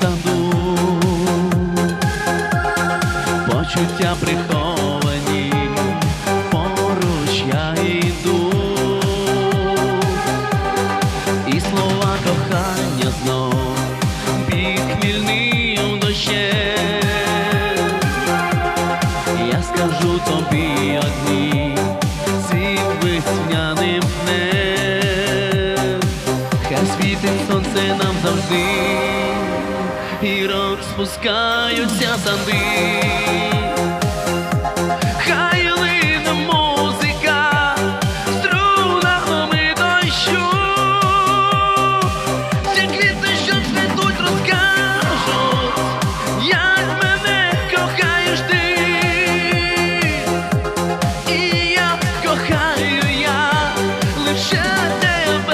саду, почуття приховані, поруч я йду, і слова кохання знов під хмільним дощем. Я скажу тобі одні сонце нам завжди, і розпускаються санди.